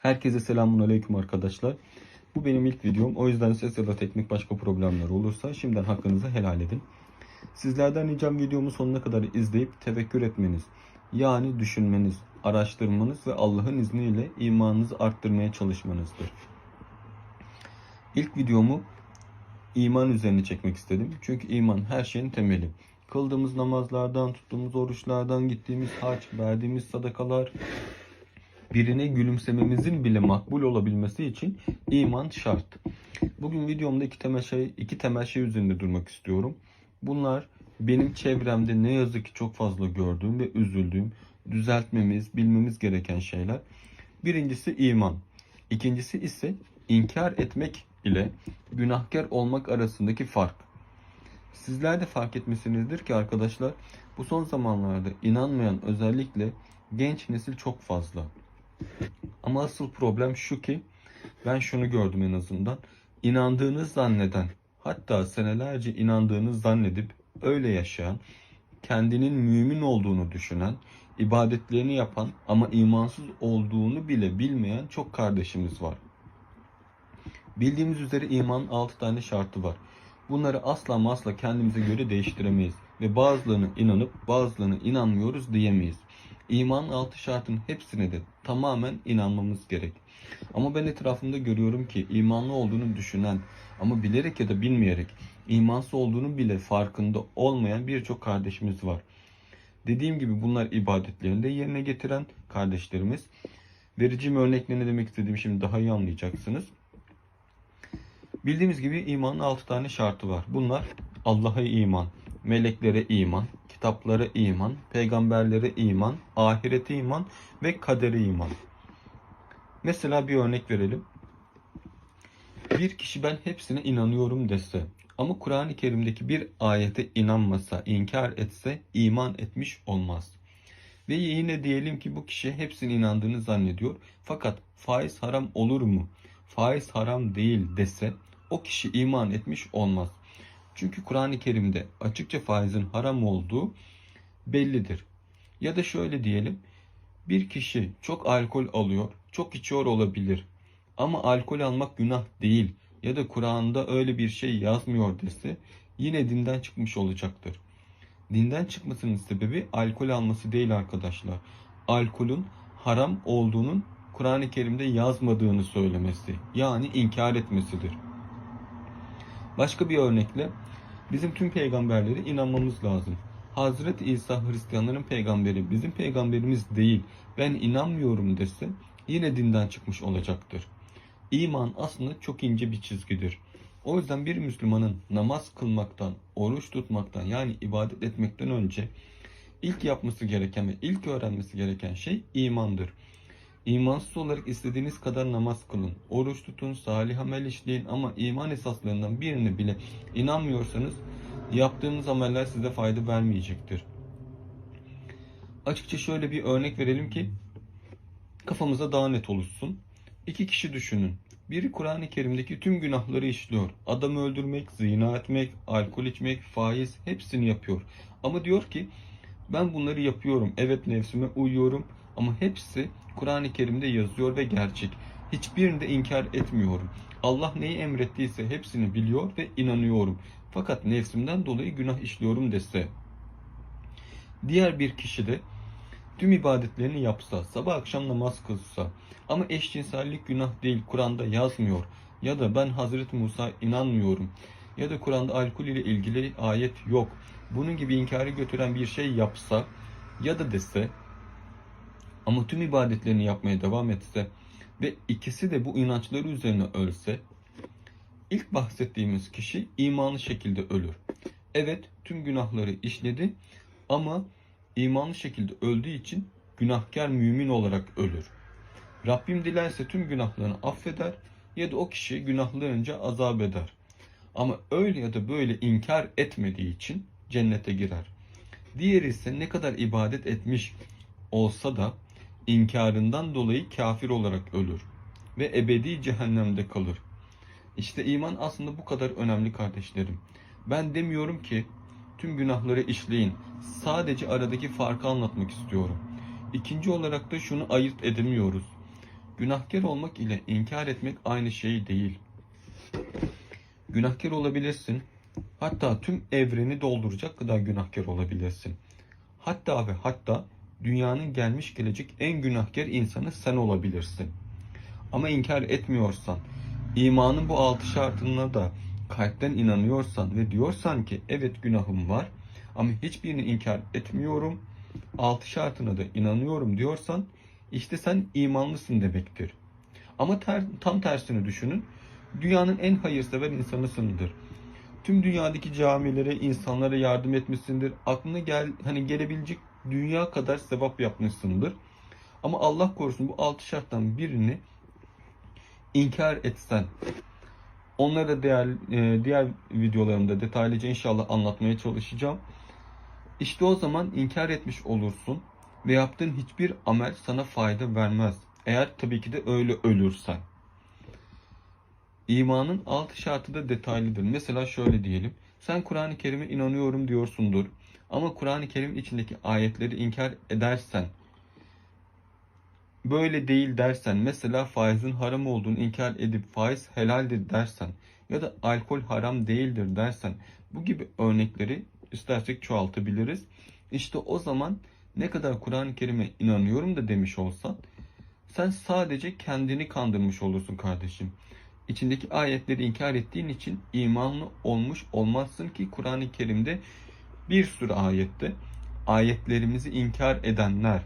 Herkese selamun aleyküm arkadaşlar. Bu benim ilk videom. O yüzden ses ya da teknik başka problemler olursa şimdiden hakkınızı helal edin. Sizlerden ricam videomu sonuna kadar izleyip tefekkür etmeniz. Yani düşünmeniz, araştırmanız ve Allah'ın izniyle imanınızı arttırmaya çalışmanızdır. İlk videomu iman üzerine çekmek istedim. Çünkü iman her şeyin temeli. Kıldığımız namazlardan, tuttuğumuz oruçlardan, gittiğimiz haç, verdiğimiz sadakalar, birine gülümsememizin bile makbul olabilmesi için iman şart. Bugün videomda iki temel şey, iki temel şey üzerinde durmak istiyorum. Bunlar benim çevremde ne yazık ki çok fazla gördüğüm ve üzüldüğüm, düzeltmemiz, bilmemiz gereken şeyler. Birincisi iman. İkincisi ise inkar etmek ile günahkar olmak arasındaki fark. Sizler de fark etmişsinizdir ki arkadaşlar bu son zamanlarda inanmayan özellikle genç nesil çok fazla. Ama asıl problem şu ki ben şunu gördüm en azından. İnandığınız zanneden hatta senelerce inandığınız zannedip öyle yaşayan, kendinin mümin olduğunu düşünen, ibadetlerini yapan ama imansız olduğunu bile bilmeyen çok kardeşimiz var. Bildiğimiz üzere imanın 6 tane şartı var. Bunları asla ama asla kendimize göre değiştiremeyiz ve bazılarını inanıp bazılarını inanmıyoruz diyemeyiz. İmanın altı şartın hepsine de tamamen inanmamız gerek. Ama ben etrafımda görüyorum ki imanlı olduğunu düşünen ama bilerek ya da bilmeyerek imansız olduğunu bile farkında olmayan birçok kardeşimiz var. Dediğim gibi bunlar ibadetlerini de yerine getiren kardeşlerimiz. Vereceğim örnekle ne demek istediğimi şimdi daha iyi anlayacaksınız. Bildiğimiz gibi imanın 6 tane şartı var. Bunlar Allah'a iman, meleklere iman, kitaplara iman, peygamberlere iman, ahirete iman ve kadere iman. Mesela bir örnek verelim. Bir kişi ben hepsine inanıyorum dese ama Kur'an-ı Kerim'deki bir ayete inanmasa, inkar etse iman etmiş olmaz. Ve yine diyelim ki bu kişi hepsine inandığını zannediyor. Fakat faiz haram olur mu? Faiz haram değil dese o kişi iman etmiş olmaz. Çünkü Kur'an-ı Kerim'de açıkça faizin haram olduğu bellidir. Ya da şöyle diyelim. Bir kişi çok alkol alıyor, çok içiyor olabilir. Ama alkol almak günah değil ya da Kur'an'da öyle bir şey yazmıyor dese yine dinden çıkmış olacaktır. Dinden çıkmasının sebebi alkol alması değil arkadaşlar. Alkolün haram olduğunun Kur'an-ı Kerim'de yazmadığını söylemesi. Yani inkar etmesidir. Başka bir örnekle bizim tüm peygamberlere inanmamız lazım. Hazreti İsa Hristiyanların peygamberi bizim peygamberimiz değil. Ben inanmıyorum dese yine dinden çıkmış olacaktır. İman aslında çok ince bir çizgidir. O yüzden bir Müslümanın namaz kılmaktan, oruç tutmaktan yani ibadet etmekten önce ilk yapması gereken ve ilk öğrenmesi gereken şey imandır. İmansız olarak istediğiniz kadar namaz kılın, oruç tutun, salih amel işleyin ama iman esaslarından birine bile inanmıyorsanız yaptığınız ameller size fayda vermeyecektir. Açıkça şöyle bir örnek verelim ki kafamıza daha net oluşsun. İki kişi düşünün. Biri Kur'an-ı Kerim'deki tüm günahları işliyor. Adam öldürmek, zina etmek, alkol içmek, faiz hepsini yapıyor. Ama diyor ki ben bunları yapıyorum. Evet nefsime uyuyorum ama hepsi Kur'an-ı Kerim'de yazıyor ve gerçek. Hiçbirini de inkar etmiyorum. Allah neyi emrettiyse hepsini biliyor ve inanıyorum. Fakat nefsimden dolayı günah işliyorum dese. Diğer bir kişi de tüm ibadetlerini yapsa, sabah akşam namaz kılsa ama eşcinsellik günah değil Kur'an'da yazmıyor ya da ben Hazreti Musa inanmıyorum ya da Kur'an'da alkol ile ilgili ayet yok. Bunun gibi inkarı götüren bir şey yapsa ya da dese ama tüm ibadetlerini yapmaya devam etse ve ikisi de bu inançları üzerine ölse ilk bahsettiğimiz kişi imanlı şekilde ölür. Evet tüm günahları işledi ama imanlı şekilde öldüğü için günahkar mümin olarak ölür. Rabbim dilerse tüm günahlarını affeder ya da o kişi günahlarınca azap eder. Ama öyle ya da böyle inkar etmediği için cennete girer. Diğeri ise ne kadar ibadet etmiş olsa da inkarından dolayı kafir olarak ölür ve ebedi cehennemde kalır. İşte iman aslında bu kadar önemli kardeşlerim. Ben demiyorum ki tüm günahları işleyin. Sadece aradaki farkı anlatmak istiyorum. İkinci olarak da şunu ayırt edemiyoruz. Günahkar olmak ile inkar etmek aynı şey değil. Günahkar olabilirsin. Hatta tüm evreni dolduracak kadar günahkar olabilirsin. Hatta ve hatta dünyanın gelmiş gelecek en günahkar insanı sen olabilirsin. Ama inkar etmiyorsan, imanın bu altı şartına da kalpten inanıyorsan ve diyorsan ki evet günahım var ama hiçbirini inkar etmiyorum, altı şartına da inanıyorum diyorsan işte sen imanlısın demektir. Ama ter, tam tersini düşünün. Dünyanın en hayırsever insanısındır. Tüm dünyadaki camilere, insanlara yardım etmişsindir. Aklına gel hani gelebilecek dünya kadar sevap yapmışsındır. Ama Allah korusun bu altı şarttan birini inkar etsen, onları da diğer, e, diğer videolarımda detaylıca inşallah anlatmaya çalışacağım. İşte o zaman inkar etmiş olursun ve yaptığın hiçbir amel sana fayda vermez. Eğer tabii ki de öyle ölürsen. İmanın altı şartı da detaylıdır. Mesela şöyle diyelim. Sen Kur'an-ı Kerim'e inanıyorum diyorsundur. Ama Kur'an-ı Kerim içindeki ayetleri inkar edersen, böyle değil dersen, mesela faizin haram olduğunu inkar edip faiz helaldir dersen ya da alkol haram değildir dersen bu gibi örnekleri istersek çoğaltabiliriz. İşte o zaman ne kadar Kur'an-ı Kerim'e inanıyorum da demiş olsan sen sadece kendini kandırmış olursun kardeşim. İçindeki ayetleri inkar ettiğin için imanlı olmuş olmazsın ki Kur'an-ı Kerim'de bir sürü ayette ayetlerimizi inkar edenler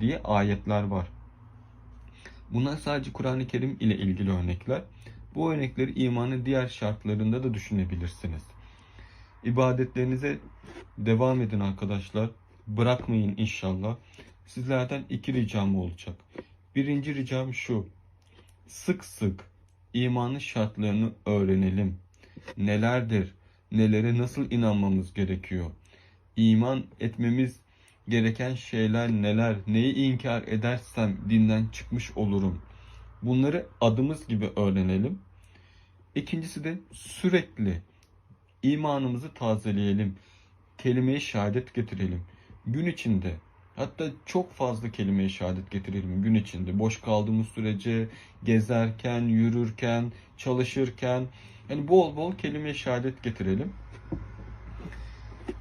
diye ayetler var. Bunlar sadece Kur'an-ı Kerim ile ilgili örnekler. Bu örnekleri imanın diğer şartlarında da düşünebilirsiniz. İbadetlerinize devam edin arkadaşlar. Bırakmayın inşallah. Sizlerden iki ricam olacak. Birinci ricam şu. Sık sık imanın şartlarını öğrenelim. Nelerdir? Nelere nasıl inanmamız gerekiyor? İman etmemiz gereken şeyler neler? Neyi inkar edersem dinden çıkmış olurum. Bunları adımız gibi öğrenelim. İkincisi de sürekli imanımızı tazeleyelim. Kelime-i şehadet getirelim. Gün içinde hatta çok fazla kelime-i şehadet getirelim gün içinde. Boş kaldığımız sürece gezerken, yürürken, çalışırken yani bol bol kelime-i şehadet getirelim.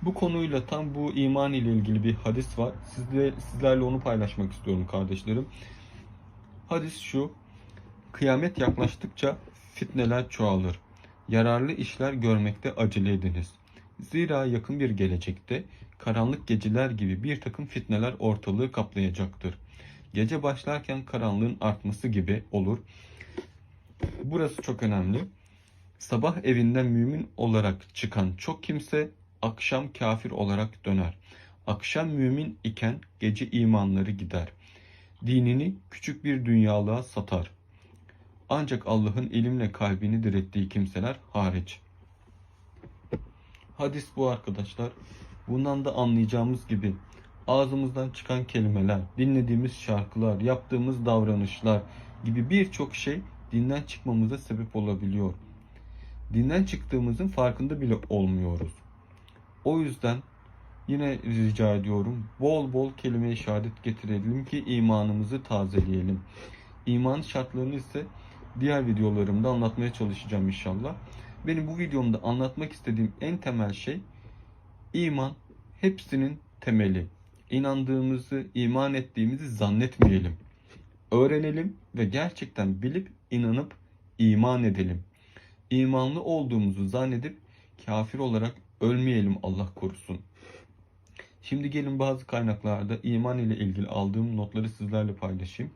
Bu konuyla tam bu iman ile ilgili bir hadis var. Sizle, sizlerle onu paylaşmak istiyorum kardeşlerim. Hadis şu. Kıyamet yaklaştıkça fitneler çoğalır. Yararlı işler görmekte acele ediniz. Zira yakın bir gelecekte karanlık geceler gibi bir takım fitneler ortalığı kaplayacaktır. Gece başlarken karanlığın artması gibi olur. Burası çok önemli. Sabah evinden mümin olarak çıkan çok kimse akşam kafir olarak döner. Akşam mümin iken gece imanları gider. Dinini küçük bir dünyalığa satar. Ancak Allah'ın ilimle kalbini direttiği kimseler hariç. Hadis bu arkadaşlar. Bundan da anlayacağımız gibi ağzımızdan çıkan kelimeler, dinlediğimiz şarkılar, yaptığımız davranışlar gibi birçok şey dinden çıkmamıza sebep olabiliyor. Dinden çıktığımızın farkında bile olmuyoruz. O yüzden yine rica ediyorum bol bol kelime-i şehadet getirelim ki imanımızı tazeleyelim. İman şartlarını ise diğer videolarımda anlatmaya çalışacağım inşallah. Benim bu videomda anlatmak istediğim en temel şey iman hepsinin temeli. İnandığımızı, iman ettiğimizi zannetmeyelim. Öğrenelim ve gerçekten bilip inanıp iman edelim. İmanlı olduğumuzu zannedip kafir olarak ölmeyelim Allah korusun. Şimdi gelin bazı kaynaklarda iman ile ilgili aldığım notları sizlerle paylaşayım.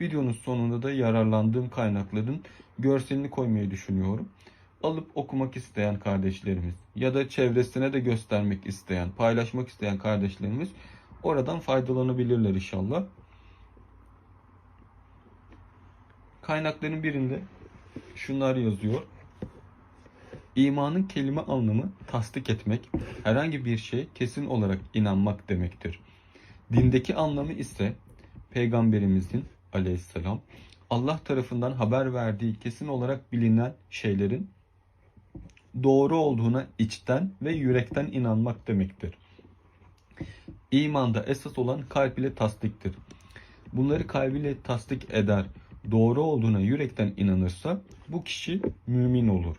Videonun sonunda da yararlandığım kaynakların görselini koymayı düşünüyorum. Alıp okumak isteyen kardeşlerimiz ya da çevresine de göstermek isteyen, paylaşmak isteyen kardeşlerimiz oradan faydalanabilirler inşallah. Kaynakların birinde şunlar yazıyor. İmanın kelime anlamı tasdik etmek, herhangi bir şey kesin olarak inanmak demektir. Dindeki anlamı ise peygamberimizin aleyhisselam Allah tarafından haber verdiği kesin olarak bilinen şeylerin doğru olduğuna içten ve yürekten inanmak demektir. İmanda esas olan kalp ile tasdiktir. Bunları kalbiyle tasdik eder, doğru olduğuna yürekten inanırsa bu kişi mümin olur.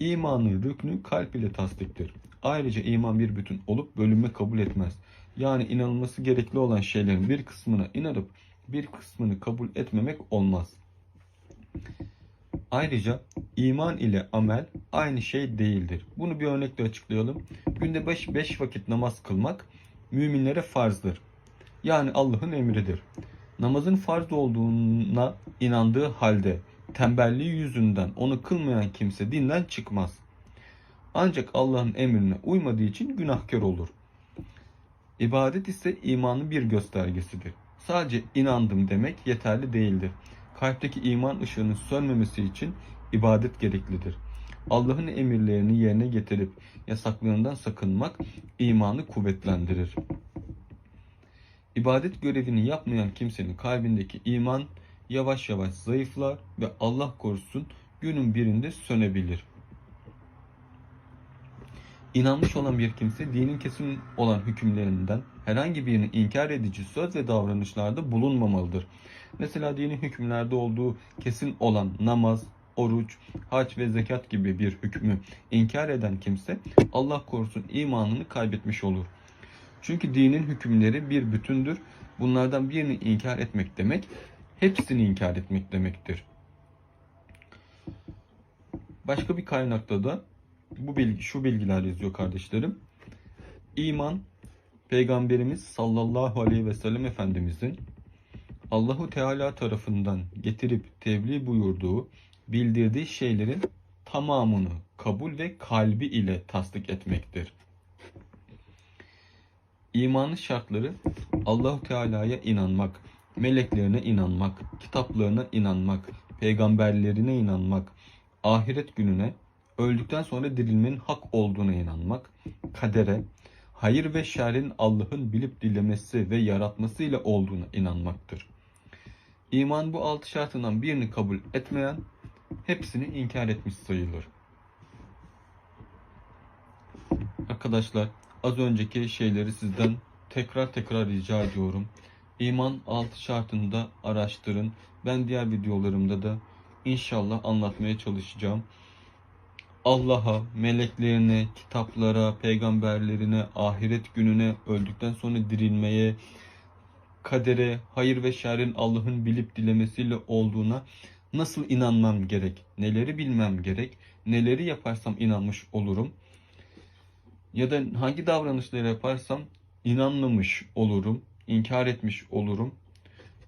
İmanın rüknü kalp ile tasdiktir. Ayrıca iman bir bütün olup bölünme kabul etmez. Yani inanılması gerekli olan şeylerin bir kısmına inanıp bir kısmını kabul etmemek olmaz. Ayrıca iman ile amel aynı şey değildir. Bunu bir örnekle açıklayalım. Günde 5 vakit namaz kılmak müminlere farzdır. Yani Allah'ın emridir. Namazın farz olduğuna inandığı halde tembelliği yüzünden onu kılmayan kimse dinden çıkmaz. Ancak Allah'ın emrine uymadığı için günahkar olur. İbadet ise imanın bir göstergesidir. Sadece inandım demek yeterli değildir. Kalpteki iman ışığının sönmemesi için ibadet gereklidir. Allah'ın emirlerini yerine getirip yasaklarından sakınmak imanı kuvvetlendirir. İbadet görevini yapmayan kimsenin kalbindeki iman yavaş yavaş zayıflar ve Allah korusun günün birinde sönebilir. İnanmış olan bir kimse dinin kesin olan hükümlerinden herhangi birini inkar edici söz ve davranışlarda bulunmamalıdır. Mesela dinin hükümlerde olduğu kesin olan namaz, oruç, hac ve zekat gibi bir hükmü inkar eden kimse Allah korusun imanını kaybetmiş olur. Çünkü dinin hükümleri bir bütündür. Bunlardan birini inkar etmek demek, hepsini inkar etmek demektir. Başka bir kaynakta da bu bilgi, şu bilgiler yazıyor kardeşlerim. İman, Peygamberimiz sallallahu aleyhi ve sellem Efendimizin Allahu Teala tarafından getirip tebliğ buyurduğu, bildirdiği şeylerin tamamını kabul ve kalbi ile tasdik etmektir. İmanın şartları Allahu Teala'ya inanmak, meleklerine inanmak, kitaplarına inanmak, peygamberlerine inanmak, ahiret gününe, öldükten sonra dirilmenin hak olduğuna inanmak, kadere, hayır ve şerrin Allah'ın bilip dilemesi ve yaratmasıyla olduğuna inanmaktır. İman bu altı şartından birini kabul etmeyen hepsini inkar etmiş sayılır. Arkadaşlar az önceki şeyleri sizden tekrar tekrar rica ediyorum. İman altı şartını da araştırın. Ben diğer videolarımda da inşallah anlatmaya çalışacağım. Allah'a, meleklerine, kitaplara, peygamberlerine, ahiret gününe, öldükten sonra dirilmeye, kadere, hayır ve şerrin Allah'ın bilip dilemesiyle olduğuna nasıl inanmam gerek, neleri bilmem gerek, neleri yaparsam inanmış olurum ya da hangi davranışları yaparsam inanmamış olurum, inkar etmiş olurum.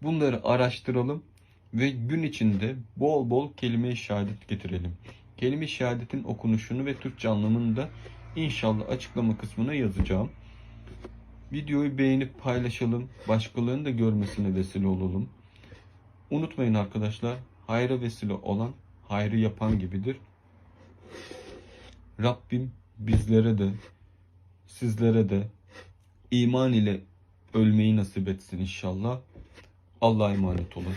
Bunları araştıralım ve gün içinde bol bol kelime-i şehadet getirelim. Kelime-i şehadetin okunuşunu ve Türkçe anlamını da inşallah açıklama kısmına yazacağım. Videoyu beğenip paylaşalım. Başkalarının da görmesine vesile olalım. Unutmayın arkadaşlar. Hayra vesile olan hayrı yapan gibidir. Rabbim bizlere de sizlere de iman ile ölmeyi nasip etsin inşallah. Allah'a emanet olun.